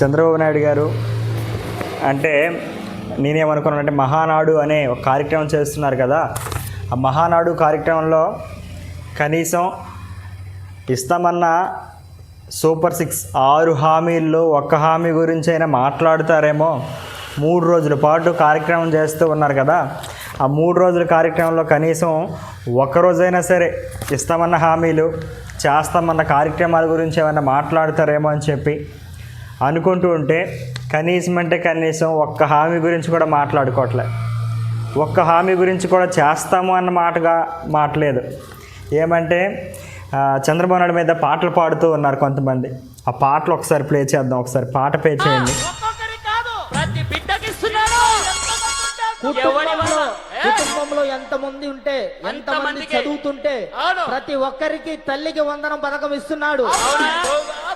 చంద్రబాబు నాయుడు గారు అంటే నేనేమనుకున్నానంటే మహానాడు అనే ఒక కార్యక్రమం చేస్తున్నారు కదా ఆ మహానాడు కార్యక్రమంలో కనీసం ఇస్తామన్న సూపర్ సిక్స్ ఆరు హామీల్లో ఒక్క హామీ గురించి అయినా మాట్లాడుతారేమో మూడు రోజుల పాటు కార్యక్రమం చేస్తూ ఉన్నారు కదా ఆ మూడు రోజుల కార్యక్రమంలో కనీసం ఒక్కరోజైనా సరే ఇస్తామన్న హామీలు చేస్తామన్న కార్యక్రమాల గురించి ఏమైనా మాట్లాడతారేమో అని చెప్పి అనుకుంటూ ఉంటే కనీసం అంటే కనీసం ఒక్క హామీ గురించి కూడా మాట్లాడుకోవట్లే ఒక్క హామీ గురించి కూడా చేస్తాము అన్న మాటగా మాటలేదు ఏమంటే చంద్రబాబు నాయుడు మీద పాటలు పాడుతూ ఉన్నారు కొంతమంది ఆ పాటలు ఒకసారి ప్లే చేద్దాం ఒకసారి పాట ప్లే చేయండి? కుటుంబంలో ఏ? కుటుంబంలో ఎంత మంది ఉంటే ఎంత మంది అంతమందికి. చదువుతుంటే. ప్రతి ఒక్కరికి తల్లికి వందనం పథకం ఇస్తున్నాడు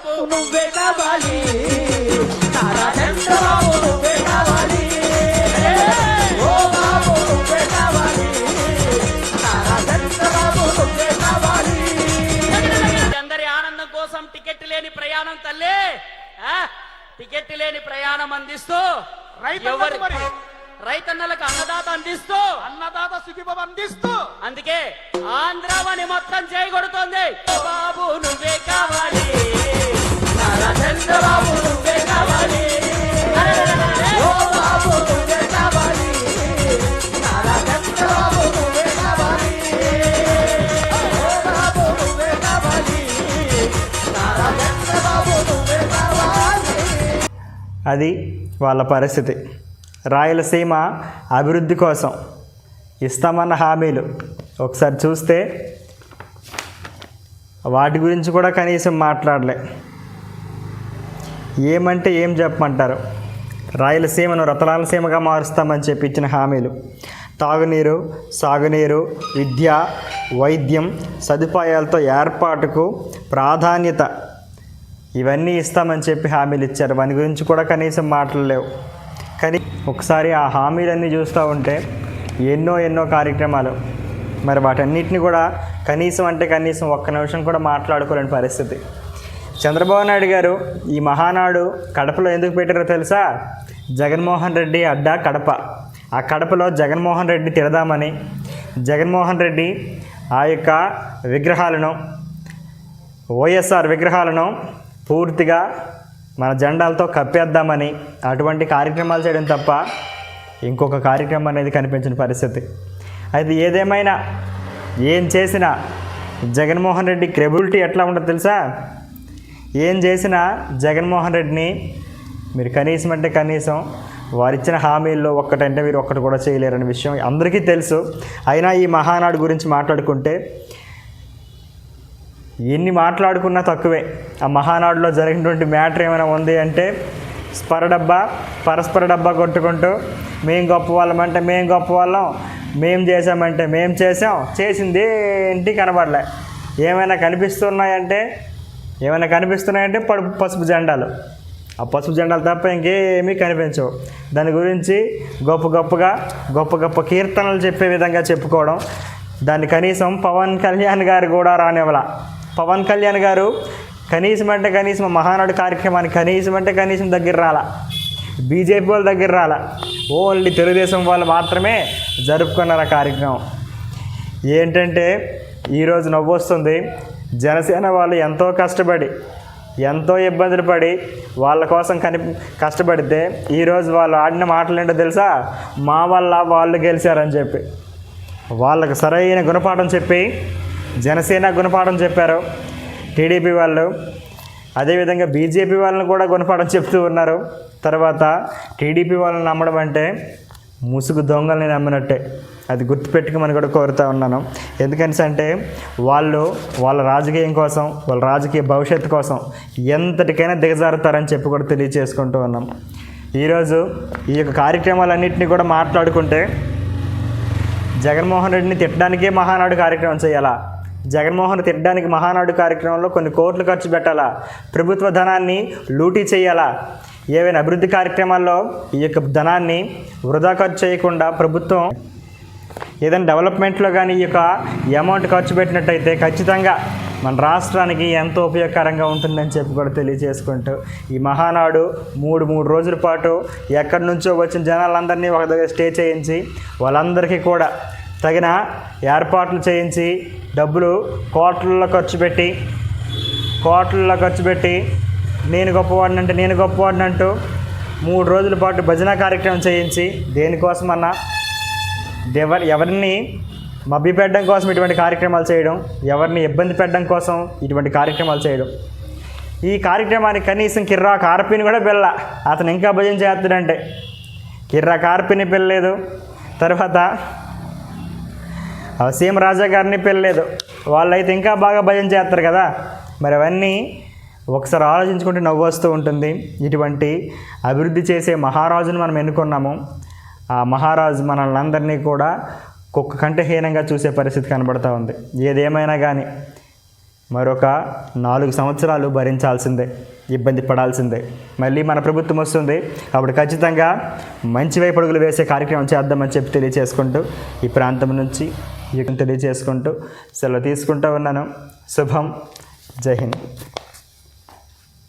అవునా? నువ్వే కావాలి. తారా చంద్రబాబు నువ్వే కావాలి. ఓ బాబు నువ్వే కావాలి. తారా చంద్రబాబు నువ్వే కావాలి. కోసం టికెట్ లేని ప్రయాణం తల్లి. ఆ? టికెట్ లేని ప్రయాణం అందిస్తూ ఎవరి రైతన్నలకు అన్నదాత అందిస్తూ అన్నదాత సుఖీభం అందిస్తూ. అందుకే ఆంధ్రావని మొత్తం చేయగొడుతోంది బాబు నువ్వే కావాలి. అది వాళ్ళ పరిస్థితి. రాయలసీమ అభివృద్ధి కోసం ఇస్తామన్న హామీలు. ఒకసారి చూస్తే వాటి గురించి కూడా కనీసం మాట్లాడలే. ఏమంటే ఏం చెప్పమంటారు? రాయలసీమను రతనాలసీమగా మారుస్తామని చెప్పి ఇచ్చిన హామీలు. తాగునీరు సాగునీరు విద్య వైద్యం సదుపాయాలతో ఏర్పాటుకు ప్రాధాన్యత ఇవన్నీ ఇస్తామని చెప్పి హామీలు ఇచ్చారు. వాని గురించి కూడా కనీసం మాట్లాడలేవు కానీ ఒకసారి ఆ హామీలన్నీ చూస్తూ ఉంటే ఎన్నో ఎన్నో కార్యక్రమాలు. మరి వాటన్నిటిని కూడా కనీసం అంటే కనీసం ఒక్క నిమిషం కూడా మాట్లాడుకోలేని పరిస్థితి. చంద్రబాబు నాయుడు గారు ఈ మహానాడు కడపలో ఎందుకు పెట్టారో తెలుసా? జగన్మోహన్ రెడ్డి అడ్డా కడప. ఆ కడపలో జగన్మోహన్ రెడ్డి తిడదామని జగన్మోహన్ రెడ్డి ఆ యొక్క విగ్రహాలను ఓఎస్ఆర్ విగ్రహాలను పూర్తిగా మన జెండాలతో కప్పేద్దామని అటువంటి కార్యక్రమాలు చేయడం తప్ప ఇంకొక కార్యక్రమం అనేది కనిపించిన పరిస్థితి. అయితే ఏదేమైనా ఏం చేసినా జగన్మోహన్ రెడ్డి క్రెబిలిటీ ఎట్లా ఉండదు తెలుసా? ఏం చేసినా జగన్మోహన్ రెడ్డిని మీరు కనీసం అంటే కనీసం వారిచ్చిన హామీల్లో ఒక్కటంటే మీరు ఒక్కటి కూడా చేయలేరనే విషయం అందరికీ తెలుసు. అయినా ఈ మహానాడు గురించి మాట్లాడుకుంటే ఎన్ని మాట్లాడుకున్నా తక్కువే. ఆ మహానాడులో జరిగినటువంటి మ్యాటర్ ఏమైనా ఉంది అంటే స్పర డబ్బా పరస్పర డబ్బా కొట్టుకుంటూ మేం గొప్ప వాళ్ళమంటే మేం గొప్ప వాళ్ళం మేం చేసామంటే మేం చేసాం చేసింది ఏంటి కనబడలే. ఏమైనా కనిపిస్తున్నాయంటే ఏమైనా కనిపిస్తున్నాయంటే పడుపు పసుపు జెండాలు. ఆ పసుపు జెండాలు తప్ప ఇంకేమీ కనిపించవు. దాని గురించి గొప్ప గొప్పగా గొప్ప గొప్ప కీర్తనలు చెప్పే విధంగా చెప్పుకోవడం దాన్ని కనీసం పవన్ కళ్యాణ్ గారు కూడా రానివ్వలా. పవన్ కళ్యాణ్ గారు కనీసం అంటే కనీసం మహానాడు కార్యక్రమానికి కనీసం అంటే కనీసం దగ్గర రాలా. బీజేపీ వాళ్ళ దగ్గర రాలా. ఓన్లీ తెలుగుదేశం వాళ్ళు మాత్రమే జరుపుకున్నారు ఆ కార్యక్రమం. ఏంటంటే ఈరోజు నవ్వొస్తుంది జనసేన వాళ్ళు ఎంతో కష్టపడి ఎంతో ఇబ్బందులు పడి వాళ్ళ కోసం కని కష్టపడితే ఈరోజు వాళ్ళు ఆడిన మాటలు ఏంటో తెలుసా? మా వల్ల వాళ్ళు గెలిచారని చెప్పి. వాళ్ళకు సరైన గుణపాఠం చెప్పి జనసేన గుణపాఠం చెప్పారు. టీడీపీ వాళ్ళు. అదేవిధంగా బీజేపీ వాళ్ళని కూడా గుణపాఠం చెప్తూ ఉన్నారు. తర్వాత టీడీపీ వాళ్ళని నమ్మడం అంటే ముసుగు దొంగల్ని నమ్మినట్టే. అది గుర్తుపెట్టుకోమని కూడా కోరుతా ఉన్నాను. ఎందుకని అంటే వాళ్ళు వాళ్ళ రాజకీయం కోసం వాళ్ళ రాజకీయ భవిష్యత్తు కోసం ఎంతటికైనా దిగజారుతారని చెప్పి కూడా తెలియచేసుకుంటూ ఉన్నాం. ఈరోజు ఈ యొక్క కార్యక్రమాలన్నింటినీ కూడా మాట్లాడుకుంటే జగన్మోహన్ రెడ్డిని తిట్టడానికే మహానాడు కార్యక్రమం చేయాలా? జగన్మోహన్ తిట్టడానికి మహానాడు కార్యక్రమంలో కొన్ని కోట్లు ఖర్చు పెట్టాలా? ప్రభుత్వ ధనాన్ని లూటీ చేయాలా? ఏవైనా అభివృద్ధి కార్యక్రమాల్లో ఈ యొక్క ధనాన్ని వృధా ఖర్చు చేయకుండా ప్రభుత్వం ఏదైనా డెవలప్మెంట్లో కానీ ఈ యొక్క అమౌంట్ ఖర్చు పెట్టినట్టయితే ఖచ్చితంగా మన రాష్ట్రానికి ఎంతో ఉపయోగకరంగా ఉంటుందని చెప్పి కూడా తెలియజేసుకుంటూ ఈ మహానాడు మూడు మూడు రోజుల పాటు ఎక్కడి నుంచో వచ్చిన జనాలందరినీ ఒక దగ్గర స్టే చేయించి వాళ్ళందరికీ కూడా తగిన ఏర్పాట్లు చేయించి డబ్బులు కోట్లలో ఖర్చు పెట్టి కోట్లలో ఖర్చు పెట్టి నేను గొప్పవాడిని అంటే నేను గొప్పవాడిని అంటూ మూడు రోజుల పాటు భజన కార్యక్రమం చేయించి దేనికోసమన్నా ఎవరి ఎవరిని మభ్యపెట్టడం కోసం ఇటువంటి కార్యక్రమాలు చేయడం ఎవరిని ఇబ్బంది పెట్టడం కోసం ఇటువంటి కార్యక్రమాలు చేయడం. ఈ కార్యక్రమానికి కనీసం కిర్రా కార్పిని కూడా పిల్ల. అతను ఇంకా భజన చేస్తాడంటే కిర్రా కార్పిని పిల్లలేదు తర్వాత సీఎం రాజా గారిని పెళ్ళలేదు. వాళ్ళైతే ఇంకా బాగా భజన చేస్తారు కదా. మరి అవన్నీ ఒకసారి ఆలోచించుకుంటే నవ్వు వస్తూ ఉంటుంది. ఇటువంటి అభివృద్ధి చేసే మహారాజును మనం ఎన్నుకున్నాము. ఆ మహారాజు మనల్ని అందరినీ కూడా కుక్క కంటే హీనంగా చూసే పరిస్థితి కనబడతా ఉంది. ఏదేమైనా కానీ మరొక నాలుగు సంవత్సరాలు భరించాల్సిందే ఇబ్బంది పడాల్సిందే. మళ్ళీ మన ప్రభుత్వం వస్తుంది. అప్పుడు ఖచ్చితంగా మంచి వైపు అడుగులు వేసే కార్యక్రమం చేద్దామని చెప్పి తెలియచేసుకుంటూ ఈ ప్రాంతం నుంచి తెలియచేసుకుంటూ సెలవు తీసుకుంటూ ఉన్నాను. శుభం. జై హింద్.